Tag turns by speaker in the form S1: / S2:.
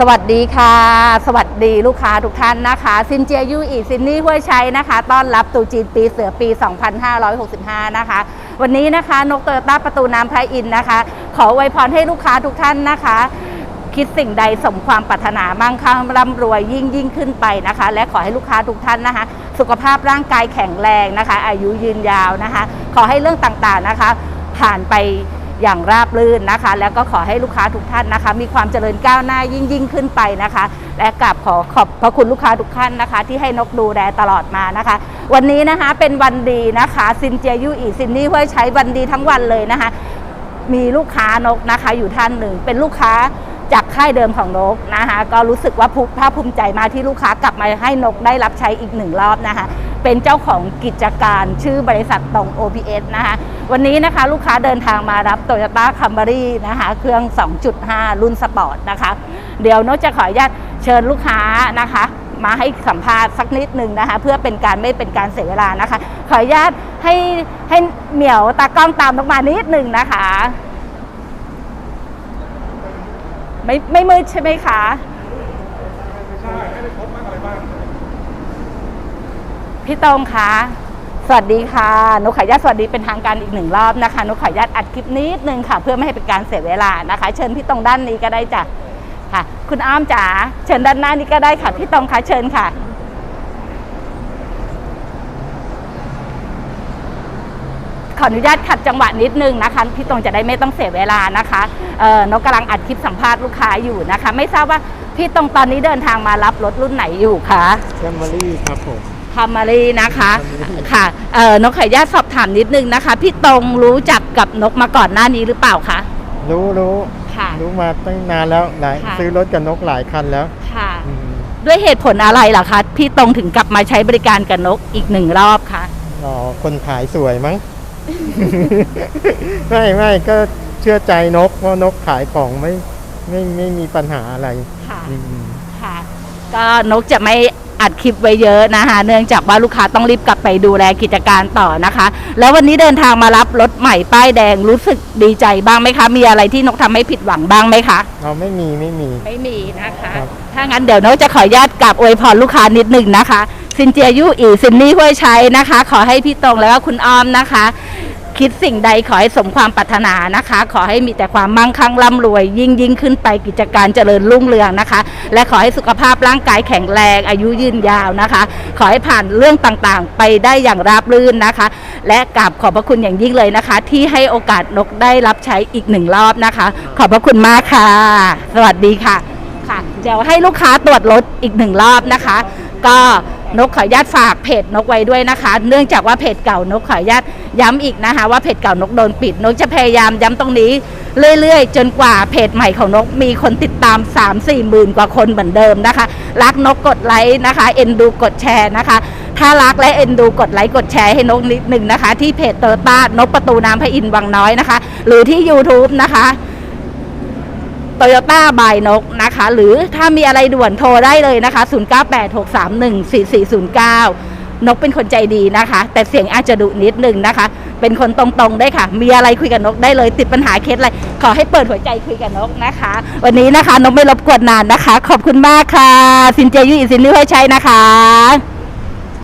S1: สวัสดีค่ะ สวัสดีลูกค้าทุกท่านนะคะ ซินเจียยูอีซินนี่ห้วยชัยนะคะ ต้อนรับตรุษจีนปีเสือปี 2565 นะคะ วันนี้นะคะนกเตอร์ต้าประตูน้ำพระอินนะคะ ขออวยพรให้ลูกค้าทุกท่านนะคะ คิดสิ่งใดสมความปรารถนามั่งคั่งร่ำรวยยิ่งยิ่งขึ้นไปนะคะ และขอให้ลูกค้าทุกท่านนะคะ สุขภาพร่างกายแข็งแรงนะคะ อายุยืนยาวนะคะ ขอให้เรื่องต่างๆนะคะ ผ่านไป อย่างราบรื่นนะคะ แล้วก็ขอให้ลูกค้าทุกท่านนะคะ มีความเจริญก้าวหน้ายิ่งยิ่งขึ้นไปนะคะ และกราบขอขอบพระคุณลูกค้าทุกท่านนะคะ ที่ให้นกดูแลตลอดมานะคะ วันนี้นะคะเป็นวันดีนะคะซินเจียยูอีซินนี่ห้วยใช้วันดีทั้งวันเลยนะคะ มีลูกค้านกนะคะ อยู่ท่านหนึ่งเป็นลูกค้าจากค่ายเดิมของนกนะคะก็รู้สึกว่าภูภาคภูมิใจมากที่ลูกค้ากลับมาให้นกได้รับใช้อีกหนึ่งรอบนะคะ เป็นเจ้าของกิจการชื่อบริษัทตรง OPS นะคะ วันนี้นะคะลูกค้าเดินทางมารับ Toyota Camry นะคะเครื่อง 2.5 รุ่นสปอร์ตนะคะ เดี๋ยวนกจะขออนุญาตเชิญลูกค้านะคะ มาให้สัมภาษณ์สักนิดหนึ่งนะคะ เพื่อเป็นการไม่เป็นการเสียเวลานะคะ ขออนุญาตให้ให้เหมียวตากล้องตามลงมานิดหนึ่งนะคะ ไม่ไม่มืดใช่ไหมคะพี่ตรงคะ สวัสดีค่ะนุขออนุญาตสวัสดีเป็นทางการอีกหนึ่งรอบนะคะนุขออนุญาตอัดคลิปนิดนึงค่ะ เพื่อไม่ให้เป็นการเสียเวลานะคะ เชิญพี่ตรงด้านนี้ก็ได้จ้ะค่ะ คุณอ้อมจ๋าเชิญด้านหน้านี้ก็ได้ค่ะพี่ตรงคะเชิญค่ะ ขออนุญาตขัดจังหวะนิดนึงนะคะ พี่ตรงจะได้ไม่ต้องเสียเวลานะคะเออนกกำลังอัดคลิปสัมภาษณ์ลูกค้าอยู่นะคะ ไม่ทราบว่าพี่ตรงตอนนี้เดินทางมารับรถรุ่นไหนอยู่คะ
S2: แคมเบอรี่ครับผม
S1: คามารีนะคะ
S2: Camry
S1: ค่ะเอ่อนกขออนุญาตสอบถามนิดนึงนะคะ พี่ตรงรู้จักกับนกมาก่อนหน้านี้หรือเปล่าคะ
S2: รู้รู้
S1: ค่ะ
S2: รู้มาตั้งนานแล้วหลาย
S1: ค่ะ
S2: ซื้อรถกับนกหลายคันแล้ว
S1: ค่ะ
S2: อืม
S1: ด้วยเหตุผลอะไรล่ะคะ พี่ตรงถึงกลับมาใช้บริการกับนกอีกหนึ่งรอบคะ
S2: อ๋อคนขายสวยมั้ง ไม่ไม่ก็เชื่อใจนกเพราะนกขายของไม่ไม่ไม่มีปัญหาอะไร
S1: ค่ะ
S2: อืม
S1: ค่ะก็นกจะไม่ อัดคลิปไว้เยอะนะคะ เนื่องจากว่าลูกค้าต้องรีบกลับไปดูแลกิจการต่อนะคะ แล้ววันนี้เดินทางมารับรถใหม่ป้ายแดงรู้สึกดีใจบ้างไหมคะ มีอะไรที่นกทำให้ผิดหวังบ้างไหมคะ
S2: เราไม่มีไม่มี
S1: ไม่มีนะคะ
S2: ครับ
S1: ถ้างั้นเดี๋ยวนกจะขออนุญาตกราบอวยพรลูกค้านิดหนึ่งนะคะ ซินเจียยุอีซินนี่ห้วยชัยนะคะ ขอให้พี่ตรงแล้วก็คุณอ้อมนะคะ คิดสิ่งใดขอให้สมความปรารถนานะคะ ขอให้มีแต่ความมั่งคั่งร่ำรวย ยิ่งยิ่งขึ้นไปกิจการเจริญรุ่งเรืองนะคะ และขอให้สุขภาพร่างกายแข็งแรงอายุยืนยาวนะคะ ขอให้ผ่านเรื่องต่างๆ ไปได้อย่างราบรื่นนะคะ และกราบขอบพระคุณอย่างยิ่งเลยนะคะ ที่ให้โอกาสนกได้รับใช้อีกหนึ่งรอบนะคะ ขอบพระคุณมากค่ะ สวัสดีค่ะค่ะ เดี๋ยวให้ลูกค้าตรวจรถอีกหนึ่งรอบนะคะ ก็นกขออนุญาตฝากเพจนกไว้ด้วยนะคะ เนื่องจากว่าเพจเก่านกขออนุญาต ย้ำอีกนะคะว่าเพจเก่านกโดนปิดนกจะพยายามย้ำตรงนี้เรื่อยๆ จนกว่าเพจใหม่ของนกมีคนติดตาม 3 4หมื่นกว่าคนเหมือนเดิมนะคะ รักนกกดไลค์นะคะ เอ็นดูกดแชร์นะคะ ถ้ารักและเอ็นดูกดไลค์กดแชร์ให้นกนิดหนึ่งนะคะ ที่เพจเตอร์ต้านกประตูน้ำพระอินทร์วังน้อยนะคะ หรือที่ YouTube นะคะโตโยต้าบายนกนะคะ หรือถ้ามีอะไรด่วนโทรได้เลยนะคะ 0986314409 นกเป็นคนใจดีนะคะ แต่เสียงอาจจะดุนิดนึงนะคะ เป็นคนตรงๆได้ค่ะ มีอะไรคุยกับนกได้เลย ติดปัญหาเคสอะไรขอให้เปิดหัวใจคุยกับนกนะคะ วันนี้นะคะนกไม่รบกวนนานนะคะ ขอบคุณมากค่ะสินเจยุอิสินลิห้ใช้นะคะ